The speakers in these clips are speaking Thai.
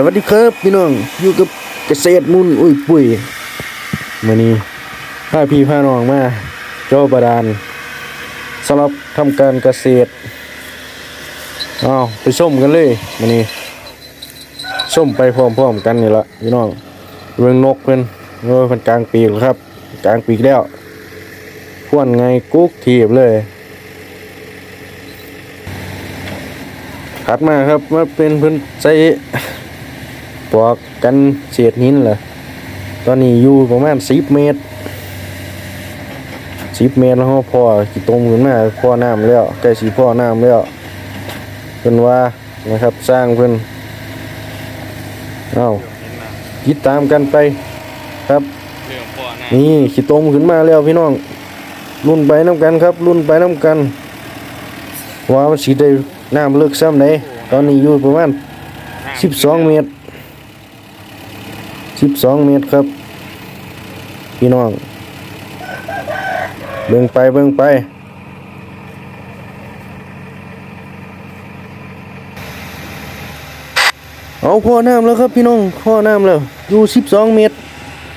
สวัสดีครับพี่น้องอยู่กับเกษตรมุนอุ้ยปุ้ยมื่อนี้พาพี่พาน้องมาเจ้าบาดาลสำหรับทำการเกษตรอ้าวไปส้มกันเลยมื่อนี้ส้มไปพร้อมๆกันนี่ละพี่น้องเรื่องนกเพิ่นเออเพิ่นกลางปีกแล้วครับ กลางปีกแล้วพ่วนไงกุ๊กทีบเลยถัดมาครับมาเป็นพิ่นใส่ ปลอกกันเศษหินแหละตอนนี้อยู่ประมาณสิบเมตรสิบเมตรแล้วเราพอกี่ตรงขึ้นมาพ่อน้ำแล้วใกล้สีพ่อน้ำแล้วเพิ่นว่านะครับสร้างเพิ่นเอาติดตามกันไปครับเรื่องพ่อหน้านี่ขี้ตมขึ้นมาแล้วพี่น้องรุ่นไปน้ำกันครับ รุ่นไปน้ำกันว่ามันสีได้น้ำเลิกซ้ำไหนตอนนี้อยู่ประมาณสิบสองเมตร สิบสองเมตรครับ พี่น้อง เบิ่งไปเบิ่งไป เอาพ่อน้ำแล้วครับพี่น้องพ่อน้ำแล้วอยู่สิบสองเมตร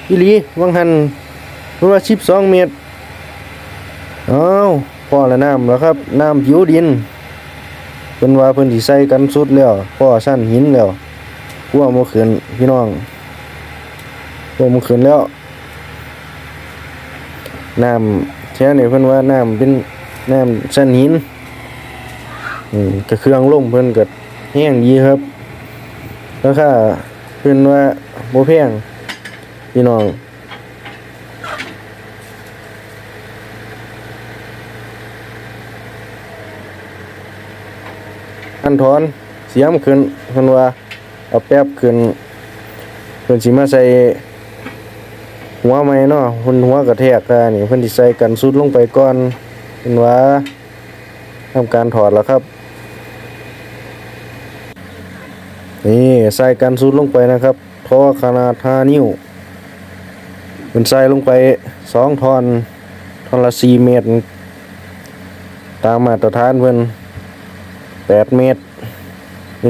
อีหลีวังหันเพราะว่าสิบสองเมตรเอาพ่อละน้ำแล้วครับน้ำผิวดินเพิ่นว่าเพิ่นสิใส่กันสุดแล้วพ่อสั้นหินแล้วกลัวบ่ขึ้นพี่น้อง กลัวบ่ขึ้นแล้วน้ำแท้นี่เพิ่อนว่าน้ำเป็นน้ำสันหินอืมก็เครื่องล่มเพิ่อนก็แห้งดีครับราคาเพิ่อนว่าบ่แพงพี่น้องอันถอนเสียมขึ้นเพิ่อนว่าเอาแป๊บขึ้นเพิ่นสิมาใส่ หัวใหม่เนาะเพิ่นหัวกระแทกอ่านี่เพิ่นสิใส่กันสุดลงไปก่อนเพิ่นว่าทำการถอดแล้วครับนี่ใส่กันสุดลงไปนะครับท่อขนาด5นิ้วเพิ่นใส่ลงไป2ท่อนท่อนละ4เมตร ตามมาตรฐานเพิ่น8เมตร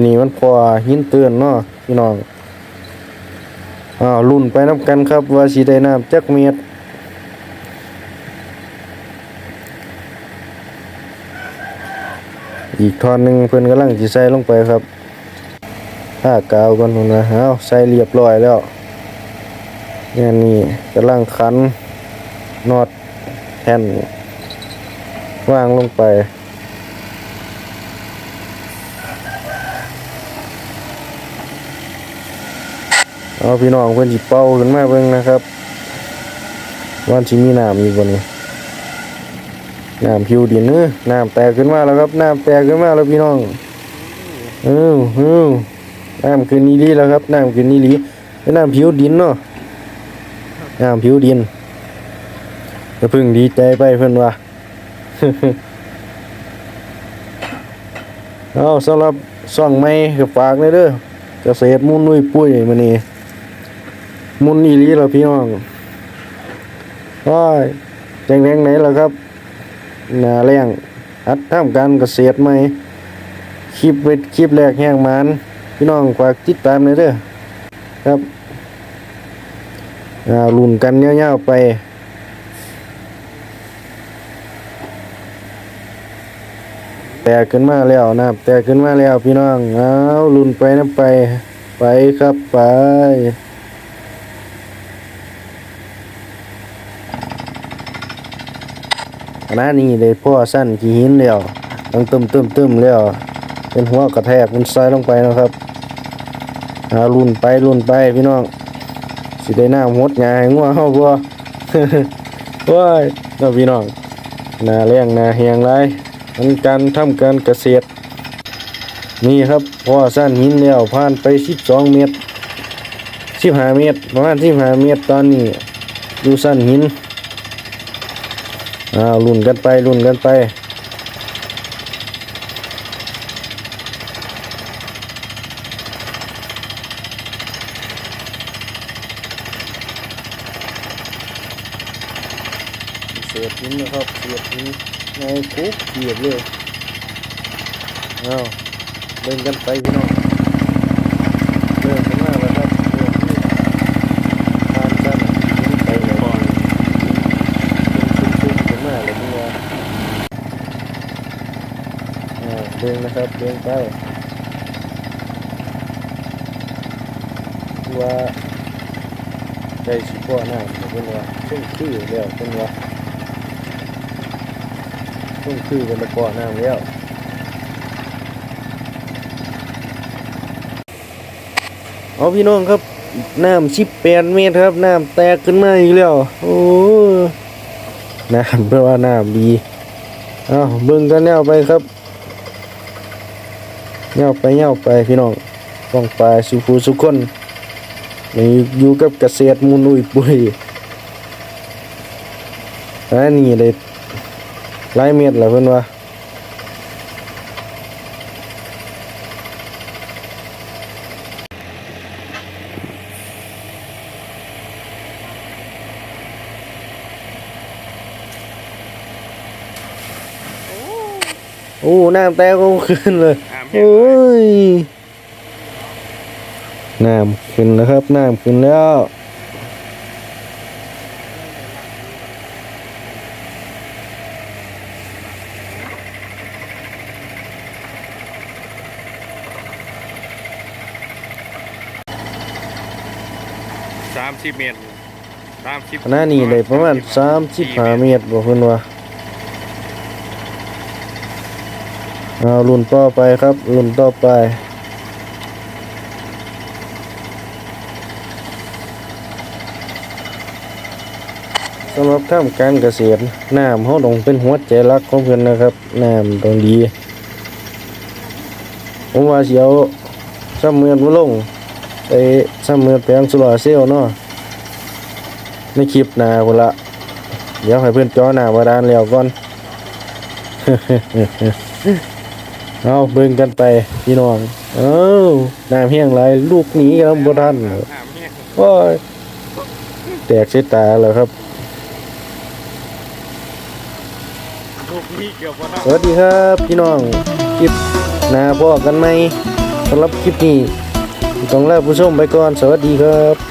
นี้มันพอหินเตือนเนาะพี่น้อง อ้าวรุ่นไปน้ำกันครับ ว่าสีได้น้ำจักเม็ดอีกทอนหนึ่งเพิ่อนกำลังจะใส่ลงไปครับถ้ากาวกันพุ่นนะเอาใส่เรียบร้อยแล้วงานนี้กำลังขันนอตแทนวางลงไป เอาพี่น้องเพิ่อนสิเป่าขึ้นมาเบิ่งนะครับวันสิมีน้ำอยู่บ่นี่น้ำผิวดินเอ้อน้ำแตกขึ้นมาแล้วครับน้ำแตกขึ้นมาแล้วพี่น้องเออเออน้ำขึ้นนี่ลีแล้วครับน้ำขึ้นนี่ลีเป็นน้ำผิวดินเนาะน้ำผิวดินจะพึ่งดีใจไปเพิ่อนว่าเอาสำหรับซ่องไม้ก็ฝากเลยเด้อเกษตรมุ่นนุ้ยปุ้ยมื้อนี้ มุนอีลีเราพี่น้องว้ายแจงแรงไหนล่ะครับหนาแรงอัดทำการเกษตรใหม่คลิปเวทคลิปแรกแห้งมันพี่น้องฝากติดตามหน่อยเด้อครับลุ่นกันยาวๆไปแตกขึ้นมาแล้วนะครับแตกขึ้นมาแล้วพี่น้องเอาลุ่นไปนะไป ไปครับไป ขณะนี้เลยพ่อสั้นขี้หินแล้วต้องตึมตึมตึมแล้วเป็นหัวกระแทกมันซอยลงไปนะครับอารุ่นไปรุ่นไปพี่น้องสิได้หน้าหดงายงัวเฮาบ่ว้ายน้องพี่น้องหน้าแรงหน้าแหงไรมันการทำการเกษตร นี่ครับพ่อสั้นหินแล้วผ่านไป12เมตร15เมตรประมาณ15เมตรตอนนี้ดูสั้นหิน อ้าวลุ่นกันไปลุ่นกันไป เสียบหินนะครับ เสียบหินในคุกเสียบเลยอ้าวเดินกันไปพี่น้องเดิน บิ่งนะครับเบิ่งไปว่าใจสิพ่อน้ำเพิ่นว่าช่วงคือแล้วเพิ่นว่าช่วงคือเป็นตะพ่อน้ำแล้วเอาพี่น้องครับน้ำสิบแปดเมตรครับน้ำแตกขึ้นมาอีกแล้วโอ้น้ำเพราะว่าน้ำดีเอาเบิ่งกันแนวไปครับ แนวไปแนวไปพี่น้องต้องไปสุภูสุคนนี่อยู่กับเกษตรมูลอุยปุยอันนี้เลยหลายเม็ดแหละเพิ่นว่าโอ้ น้ำแตกก็ขึ้นเลย น้ำแห้งโอ้ยน้ำขึ้นแล้วครับน้ำขึ้นแล้วสามสิบเมตรสามสิบหน้านี้เลยประมาณสามสิบห้าเมตรบอกเพิ่นว่า เอารุ่นต่อไปครับ รุ่นต่อไป สำหรับทำการเกษตรน้ำเขาต้องเป็นหัวใจหลักของเพิ่อนนะครับน้ำต้องดีผมว่าเสียวซ้ำเมือนมาลงไปซ้ำเมือนแปลงสุราเซลเนาะในคลิปนาพุ่นละ เดี๋ยวให้เพื่อนจอหน้าบาดาลแล้วก่อน เอาเบิ่งกันไปพี่น้อง เอ้าน้ำเฮียงไหลลูกหนีกันบ่ทันน้ำแห้งโอ้ยแตกใส่ตาแล้วครับลูกนี้เกี่ยวกับสวัสดีครับพี่น้องคลิปหน้าพ่อกันไหมสำหรับคลิปนี้ต้องลาผู้ชมไปก่อน สวัสดีครับ